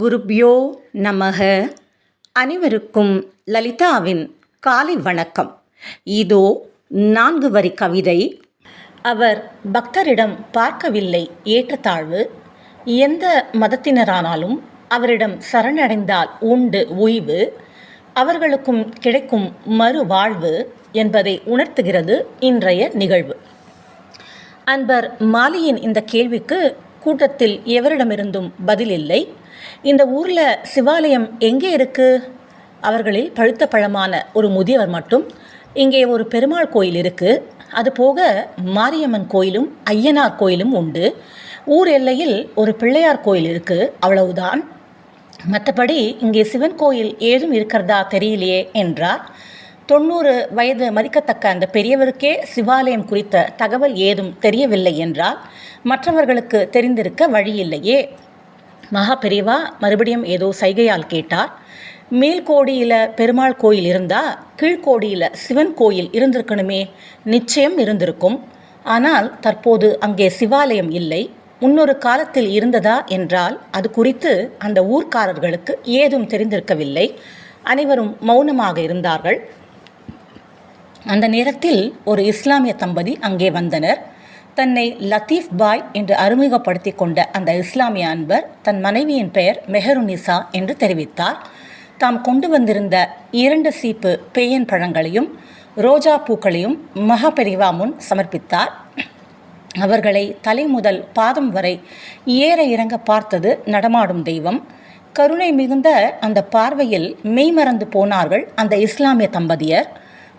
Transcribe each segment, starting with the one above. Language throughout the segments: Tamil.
குருப்யோ நமக. அனைவருக்கும் லலிதாவின் காலை வணக்கம். இதோ நான்கு வரி கவிதை. அவர் பக்தரிடம் பார்க்கவில்லை ஏற்றத்தாழ்வு. எந்த மதத்தினரானாலும் அவரிடம் சரணடைந்தால் உண்டு ஓய்வு அவர்களுக்கும் கிடைக்கும் மறுவாழ்வு என்பதை உணர்த்துகிறது இன்றைய நிகழ்வு. அன்பர் மாலியின் இந்த கேள்விக்கு கூட்டத்தில் எவரிடமிருந்தும் பதில் இல்லை. இந்த ஊரில் சிவாலயம் எங்கே இருக்குது அவர்களில் பழுத்த பழமான ஒரு முதியவர் மட்டும். இங்கே ஒரு பெருமாள் கோயில் இருக்குது அது போக மாரியம்மன் கோயிலும் ஐயனார் கோயிலும் உண்டு. ஊர் எல்லையில் ஒரு பிள்ளையார் கோயில் இருக்குது அவ்வளவுதான். மற்றபடி இங்கே சிவன் கோயில் ஏதும் இருக்கிறதா தெரியலையே என்றார். தொண்ணூறு வயது மதிக்கத்தக்க அந்த பெரியவருக்கே சிவாலயம் குறித்த தகவல் ஏதும் தெரியவில்லை என்றால் மற்றவர்களுக்கு தெரிந்திருக்க வழியில்லையே மகா பெரியவா மறுபடியும் ஏதோ சைகையால் கேட்டார். மேல்கோடியில் பெருமாள் கோயில் இருந்தால் கீழ்கோடியில் சிவன் கோயில் இருந்திருக்கணுமே நிச்சயம் இருந்திருக்கும். ஆனால் தற்போது அங்கே சிவாலயம் இல்லை முன்னொரு காலத்தில் இருந்ததா என்றால் அது குறித்து அந்த ஊர்க்காரர்களுக்கு ஏதும் தெரிந்திருக்கவில்லை. அனைவரும் மௌனமாக இருந்தார்கள். அந்த நேரத்தில் ஒரு இஸ்லாமிய தம்பதி அங்கே வந்தனர். தன்னை லத்தீஃப் பாய் என்று அறிமுகப்படுத்தி கொண்ட அந்த இஸ்லாமிய அன்பர் தன் மனைவியின் பெயர் மெஹருநிசா என்று தெரிவித்தார். தாம் கொண்டு வந்திருந்த இரண்டு சீப்பு பேயன் பழங்களையும் ரோஜா பூக்களையும் மகாபெரிவா முன் சமர்ப்பித்தார். அவர்களை தலை முதல் பாதம் வரை ஏற இறங்க பார்த்தது நடமாடும் தெய்வம். கருணை மிகுந்த அந்த பார்வையில் மெய்மறந்து போனார்கள் அந்த இஸ்லாமிய தம்பதியர்.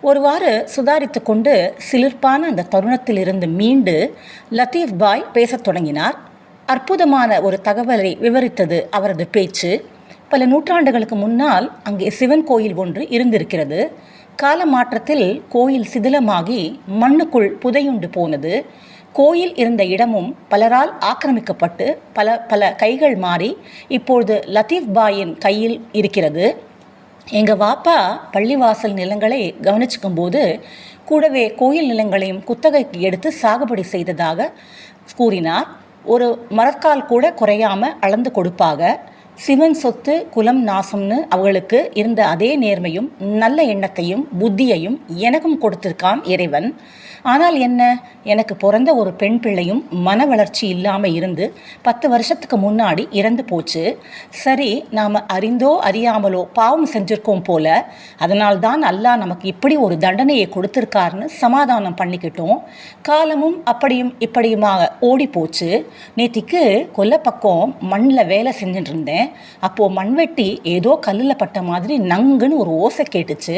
ஒருவாறு சுதாரித்து கொண்டு சிலிர்ப்பான அந்த தருணத்திலிருந்து மீண்டு லத்தீஃப் பாய் பேசத் தொடங்கினார். அற்புதமான ஒரு தகவலை விவரித்தது அவரது பேச்சு. பல நூற்றாண்டுகளுக்கு முன்னால் அங்கே சிவன் கோயில் ஒன்று இருந்திருக்கிறது. கால மாற்றத்தில் கோயில் சிதிலமாகி மண்ணுக்குள் புதையுண்டு போனது. கோயில் இருந்த இடமும் பலரால் ஆக்கிரமிக்கப்பட்டு பல பல கைகள் மாறி இப்பொழுது லத்தீஃப் பாயின் கையில் இருக்கிறது. எங்கள் வாப்பா பள்ளிவாசல் நிலங்களை கவனிச்சுக்கும் போது கூடவே கோயில் நிலங்களையும் குத்தகைக்கு எடுத்து சாகுபடி செய்ததாக கூறினார். ஒரு மரக்கால் கூட குறையாம அளந்து கொடுப்பாக. சிவன் சொத்து குலம் நாசம்னு அவர்களுக்கு இருந்த அதே நேர்மையும் நல்ல எண்ணத்தையும் புத்தியையும் எனக்கும் கொடுத்திருக்கான் இறைவன். ஆனால் என்ன? எனக்கு பிறந்த ஒரு பெண் பிள்ளையும் மன வளர்ச்சி இல்லாமல் இருந்து பத்து வருஷத்துக்கு முன்னாடி இறந்து போச்சு. சரி நாம் அறிந்தோ அறியாமலோ பாவம் செஞ்சுருக்கோம் போல. அதனால்தான் அல்லாஹ் நமக்கு இப்படி ஒரு தண்டனையை கொடுத்துருக்காருன்னு சமாதானம் பண்ணிக்கிட்டோம். காலமும் அப்படியும் இப்படியுமாக ஓடி போச்சு. நேற்றுக்கு கொல்ல பக்கம் மண்ணில் வேலை செஞ்சுட்டு இருந்தேன் அப்போது மண்வெட்டி ஏதோ கல்லில் பட்ட மாதிரி நங்குன்னு ஒரு ஓசை கேட்டுச்சு.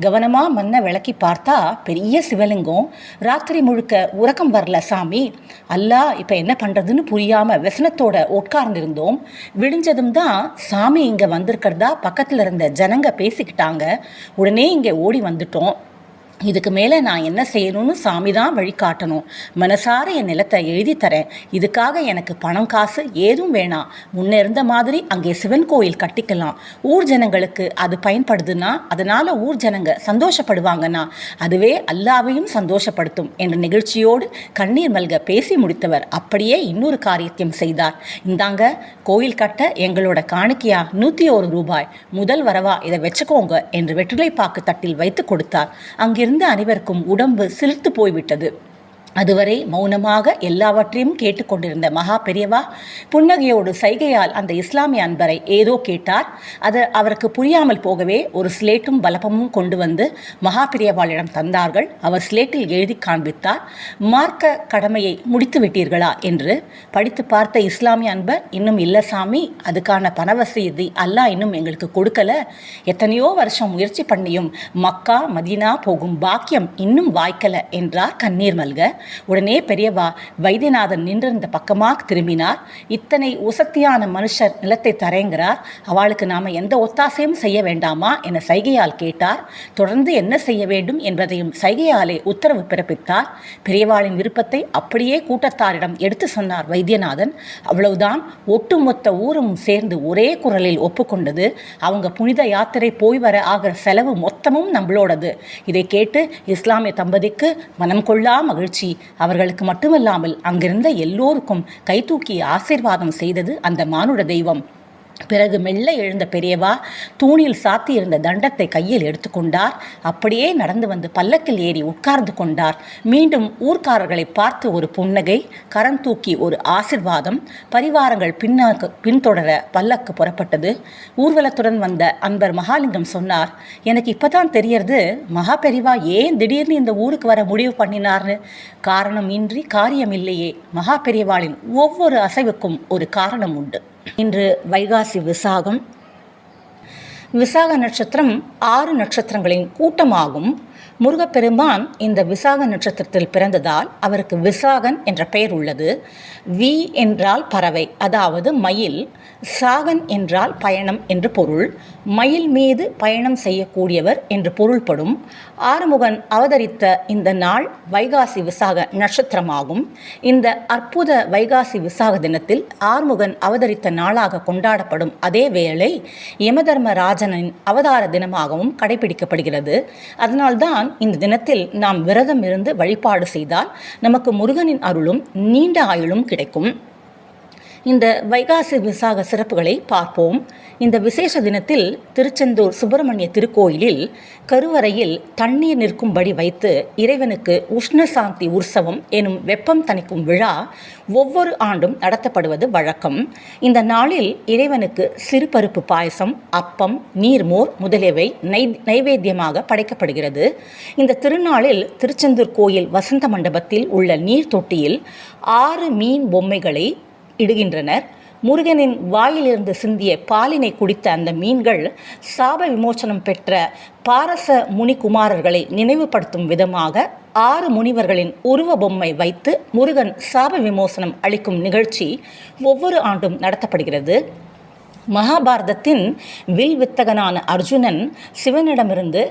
கவனமாக மண்ணை விளக்கி பார்த்தா பெரிய சிவலிங்கம். ராத்திரி முழுக்க உறக்கம் வரல சாமி. அல்லா இப்போ என்ன பண்ணுறதுன்னு புரியாமல் व्यசனத்தோட உட்கார்ந்திருந்தோம். விடிஞ்சதும் தான் சாமி இங்கே வந்திருக்கிறதா பக்கத்தில் இருந்த ஜனங்க பேசிக்கிட்டாங்க. உடனே இங்கே ஓடி வந்துட்டோம். இதுக்கு மேலே நான் என்ன செய்யணும்னு சாமி தான் வழிகாட்டணும் மனசார என் நிலத்தை எழுதி தரேன். இதுக்காக எனக்கு பணம் காசு ஏதும் வேணாம். முன்னே இருந்த மாதிரி அங்கே சிவன் கோயில் கட்டிக்கலாம். ஊர் ஜனங்களுக்கு அது பயன்படுதுன்னா அதனால் ஊர் ஜனங்க சந்தோஷப்படுவாங்கன்னா அதுவே அல்லாவையும் சந்தோஷப்படுத்தும் என்ற நிகழ்ச்சியோடு கண்ணீர் மல்க பேசி முடித்தவர் அப்படியே இன்னொரு காரியத்தையும் செய்தார். இந்தாங்க கோயில் கட்ட எங்களோட காணிக்கையா நூற்றி ஒரு ரூபாய். முதல் வரவா இதை வச்சுக்கோங்க என்று வெற்றிலைப்பாக்கு தட்டில் வைத்து கொடுத்தார். அங்கிருந்து அனைவருக்கும் உடம்பு சிலிர்த்து போய்விட்டது. அதுவரை மௌனமாக எல்லாவற்றையும் கேட்டுக்கொண்டிருந்த மகா பெரியவா புன்னகையோடு சைகையால் அந்த இஸ்லாமிய அன்பரை ஏதோ கேட்டார். அது அவருக்கு புரியாமல் போகவே ஒரு ஸ்லேட்டும் பலப்பமும் கொண்டு வந்து மகா பெரியவாளிடம் தந்தார்கள். அவர் ஸ்லேட்டில் எழுதி காண்பித்தார் மார்க்க கடமையை முடித்து விட்டீர்களா? என்று. படித்து பார்த்த இஸ்லாமிய அன்பர் இன்னும் இல்லை சாமி அதுக்கான பணவசதி அல்லாஹ் இன்னும் எங்களுக்கு கொடுக்கல. எத்தனையோ வருஷம் முயற்சி பண்ணியும் மக்கா மதீனா போகும் பாக்கியம் இன்னும் வாய்க்கல என்றார் கண்ணீர் மல்க. உடனே பெரியவா வைத்தியநாதன் நின்றிருந்த பக்கமாக திரும்பினார். இத்தனை உசத்தியான மனுஷர் நிலத்தை தரேங்கிறார். அவளுக்கு நாம எந்த ஒத்தாசையும் செய்ய வேண்டாமா என சைகையால் கேட்டார். தொடர்ந்து என்ன செய்ய வேண்டும் என்பதையும் சைகையாலே உத்தரவு பிறப்பித்தார். பெரியவாளின் விருப்பத்தை அப்படியே கூட்டத்தாரிடம் எடுத்து சொன்னார் வைத்தியநாதன். அவ்வளவுதான். ஒட்டுமொத்த ஊரும் சேர்ந்து ஒரே குரலில் ஒப்புக்கொண்டது. அவங்க புனித யாத்திரை போய் வர ஆகிற செலவு மொத்தமும் நம்மளோடது. இதை கேட்டு இஸ்லாமிய தம்பதிக்கு மனம் கொள்ளா மகிழ்ச்சி. அவர்களுக்கு மட்டுமல்லாமல் அங்கிருந்த எல்லோருக்கும் கைதூக்கி ஆசீர்வாதம் செய்தது அந்த மானுட தெய்வம். பிறகு மெல்ல எழுந்த பெரியவா தூணில் சாத்தியிருந்த தண்டத்தை கையில் எடுத்துக்கொண்டார். அப்படியே நடந்து வந்து பல்லக்கில் ஏறி உட்கார்ந்து கொண்டார். மீண்டும் ஊர்க்காரர்களை பார்த்து ஒரு புன்னகை கரம் தூக்கி ஒரு ஆசிர்வாதம் பரிவாரங்கள் பின்னாக்கு பின்தொடர பல்லக்கு புறப்பட்டது. ஊர்வலத்துடன் வந்த அன்பர் மகாலிங்கம் சொன்னார் எனக்கு இப்போதான் தெரியறது மகா பெரிவா ஏன் திடீர்னு இந்த ஊருக்கு வர முடிவு பண்ணினார்னு? காரணம் இன்றி காரியம் இல்லையே மகா பெரியவாளின் ஒவ்வொரு அசைவுக்கும் ஒரு காரணம் உண்டு. இன்று வைகாசி விசாகம். விசாக நட்சத்திரம் ஆறு நட்சத்திரங்களின் கூட்டமாகும். முருகப்பெருமான் இந்த விசாக நட்சத்திரத்தில் பிறந்ததால் அவருக்கு விசாகன் என்ற பெயர் உள்ளது. வி என்றால் பறவை அதாவது மயில். சாகன் என்றால் பயணம் என்று பொருள். மயில் மீது பயணம் செய்யக்கூடியவர் என்று பொருள்படும். ஆறுமுகன் அவதரித்த இந்த நாள் வைகாசி விசாக நட்சத்திரமாகும். இந்த அற்புத வைகாசி விசாக தினத்தில் ஆறுமுகன் அவதரித்த நாளாக கொண்டாடப்படும் அதே வேளை யமதர்மராஜனின் அவதார தினமாகவும் கடைபிடிக்கப்படுகிறது. அதனால்தான் இந்த தினத்தில் நாம் விரதம் இருந்து வழிபாடு செய்தால் நமக்கு முருகனின் அருளும் நீண்ட ஆயுளும் கிடைக்கும். இந்த வைகாசி விசாக சிறப்புகளை பார்ப்போம். இந்த விசேஷ தினத்தில் திருச்செந்தூர் சுப்பிரமணிய திருக்கோயிலில் கருவறையில் தண்ணீர் நிற்கும்படி வைத்து இறைவனுக்கு உஷ்ணசாந்தி உற்சவம் எனும் வெப்பம் தணிக்கும் விழா ஒவ்வொரு ஆண்டும் நடத்தப்படுவது வழக்கம். இந்த நாளில் இறைவனுக்கு சிறுபருப்பு பாயசம் அப்பம் நீர்மோர் முதலியவை நை நைவேத்தியமாக படைக்கப்படுகிறது. இந்த திருநாளில் திருச்செந்தூர் கோயில் வசந்த மண்டபத்தில் உள்ள நீர் தொட்டியில் ஆறு மீன் பொம்மைகளை இடுகின்றனர். முருகனின் வாயிலிருந்து சிந்திய பாலினை குடித்த அந்த மீன்கள் சாப விமோசனம் பெற்ற பாரச முனிகுமாரர்களை நினைவுபடுத்தும் விதமாக ஆறு முனிவர்களின் உருவ பொம்மை வைத்து முருகன் சாப விமோசனம் அளிக்கும் நிகழ்ச்சி ஒவ்வொரு ஆண்டும் நடத்தப்படுகிறது. மகாபாரதத்தின் வில் வித்தகனான அர்ஜுனன் சிவனிடமிருந்து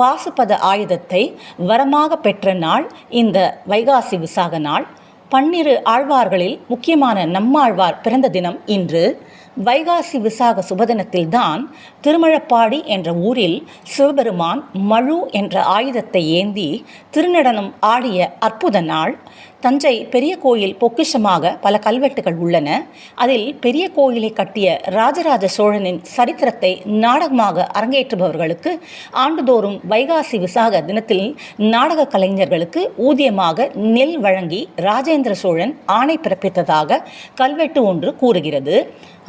பாசுபத ஆயுதத்தை வரமாக பெற்ற நாள் இந்த வைகாசி விசாக நாள். பன்னிரு ஆழ்வார்களில் முக்கியமான நம்மாழ்வார் பிறந்த தினம் இன்று வைகாசி விசாக சுபதினத்தில்தான் திருமழப்பாடி என்ற ஊரில் சிவபெருமான் மழு என்ற ஆயுதத்தை ஏந்தி திருநடனம் ஆடிய அற்புத நாள் தஞ்சை பெரிய கோயில் பொக்கிஷமாக பல கல்வெட்டுகள் உள்ளன. அதில் பெரிய கோயிலை கட்டிய ராஜராஜ சோழனின் சரித்திரத்தை நாடகமாக அரங்கேற்றுபவர்களுக்கு ஆண்டுதோறும் வைகாசி விசாக தினத்தில் நாடக கலைஞர்களுக்கு ஊதியமாக நெல் வழங்கி ராஜேந்திர சோழன் ஆணை பிறப்பித்ததாக கல்வெட்டு ஒன்று கூறுகிறது.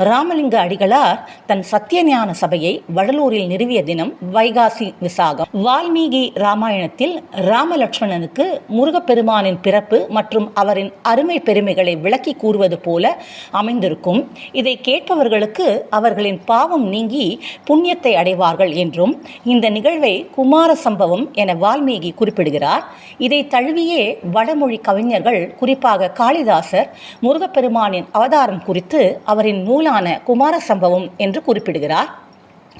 ராமலிங்க அடிகளார் தன் சத்தியஞான சபையை வடலூரில் நிறுவிய தினம் வைகாசி விசாகம். வால்மீகி ராமாயணத்தில் ராமலட்சுமணனுக்கு முருகப்பெருமானின் பிறப்பு மற்றும் அவரின் அருமை பெருமைகளை விளக்கி கூறுவது போல அமைந்திருக்கும். இதை கேட்பவர்களுக்கு அவர்களின் பாவம் நீங்கி புண்ணியத்தை அடைவார்கள் என்றும் இந்த நிகழ்வை குமார சம்பவம் என வால்மீகி குறிப்பிடுகிறார். இதை தழுவியே வடமொழி கவிஞர்கள் குறிப்பாக காளிதாசர் முருகப்பெருமானின் அவதாரம் குறித்து அவரின் நூலான குமார சம்பவம் என்று குறிப்பிடுகிறார்.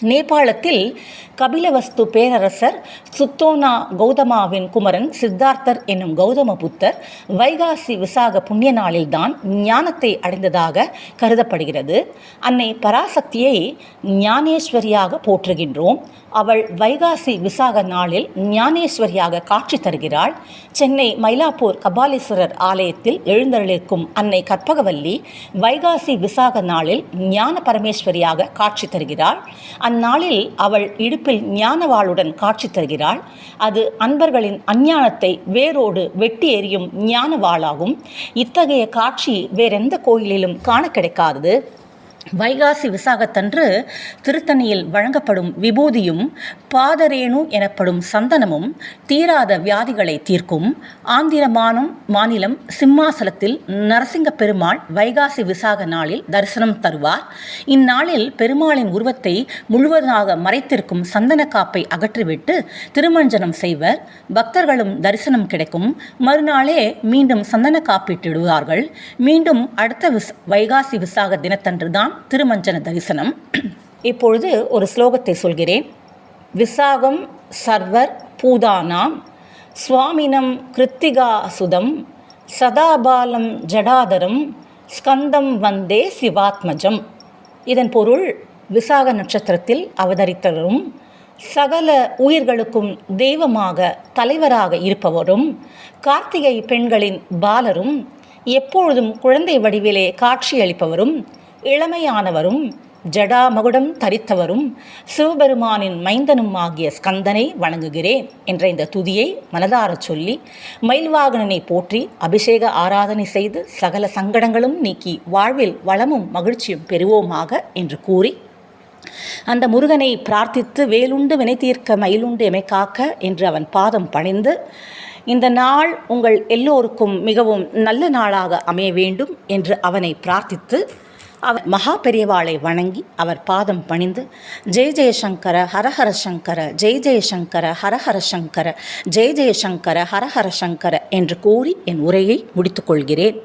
நேபாளத்தில் கபிலவஸ்து பேரரசர் சுத்தோனா கௌதமாவின் குமரன் சித்தார்த்தர் என்னும் கௌதம புத்தர் வைகாசி விசாக புண்ணிய நாளில்தான் ஞானத்தை அடைந்ததாக கருதப்படுகிறது. அன்னை பராசக்தியை ஞானேஸ்வரியாக போற்றுகின்றோம். அவள் வைகாசி விசாக நாளில் ஞானேஸ்வரியாக காட்சி தருகிறாள். சென்னை மயிலாப்பூர் கபாலீஸ்வரர் ஆலயத்தில் எழுந்தருளிருக்கும் அன்னை கற்பகவல்லி வைகாசி விசாக நாளில் ஞான பரமேஸ்வரியாக காட்சி தருகிறாள். அந்நாளில் அவள் இடுப்பில் ஞானவாளுடன் காட்சி தருகிறாள். அது அன்பர்களின் அஞ்ஞானத்தை வேரோடு வெட்டி எறியும் ஞானவாளாகும். இத்தகைய காட்சி வேறெந்த கோயிலிலும் காண கிடைக்காதது. வைகாசி விசாகத்தன்று திருத்தணியில் வழங்கப்படும் விபூதியும் பாதரேணு எனப்படும் சந்தனமும் தீராத வியாதிகளை தீர்க்கும். ஆந்திரமானும் மாநிலம் சிம்மாசலத்தில் நரசிங்க பெருமாள் வைகாசி விசாக நாளில் தரிசனம் தருவார். இந்நாளில் பெருமாளின் உருவத்தை முழுவதாக மறைத்திருக்கும் சந்தன காப்பை அகற்றிவிட்டு திருமஞ்சனம் செய்வர். பக்தர்களும் தரிசனம் கிடைக்கும். மறுநாளே மீண்டும் சந்தன காப்பிட்டிடுவார்கள். மீண்டும் அடுத்த விஸ் வைகாசி விசாக தினத்தன்று தான் திருமஞ்சன தரிசனம். இப்பொழுது ஒரு ஸ்லோகத்தை சொல்கிறேன். விசாகம் சர்வர் பூதானாம் சுவாமினம் கிருத்திகா சுதம் சதாபாலம் ஜடாதரம் ஸ்கந்தம் வந்தே சிவாத்மஜம். இதன் பொருள் விசாக நட்சத்திரத்தில் அவதரித்தவரும் சகல உயிர்களுக்கும் தெய்வமாக தலைவராக இருப்பவரும் கார்த்திகை பெண்களின் பாலரும் எப்பொழுதும் குழந்தை வடிவிலே காட்சியளிப்பவரும் இளமையானவரும் ஜடாமகுடம் தரித்தவரும் சிவபெருமானின் மைந்தனும் ஆகிய ஸ்கந்தனை வணங்குகிறேன் என்ற இந்த துதியை மனதாரச் சொல்லி மயில்வாகனனை போற்றி அபிஷேக ஆராதனை செய்து சகல சங்கடங்களும் நீக்கி வாழ்வில் வளமும் மகிழ்ச்சியும் பெறுவோமாக என்று கூறி அந்த முருகனை பிரார்த்தித்து வேலுண்டு வினை தீர்க்க மயிலுண்டு எமை காக்க என்று அவன் பாதம் பணிந்து இந்த நாள் உங்கள் எல்லோருக்கும் மிகவும் நல்ல நாளாக அமைய வேண்டும் என்று அவனை பிரார்த்தித்து அவர் மகா பெரியவாளை வணங்கி அவர் பாதம் பணிந்து ஜெய ஜெயசங்கர ஹரஹர சங்கர ஜெய ஜெயசங்கர ஹரஹர சங்கர ஜெய ஜெயசங்கர ஹரஹர சங்கர என்று கூறி என் உரையை முடித்துக்கொள்கிறேன்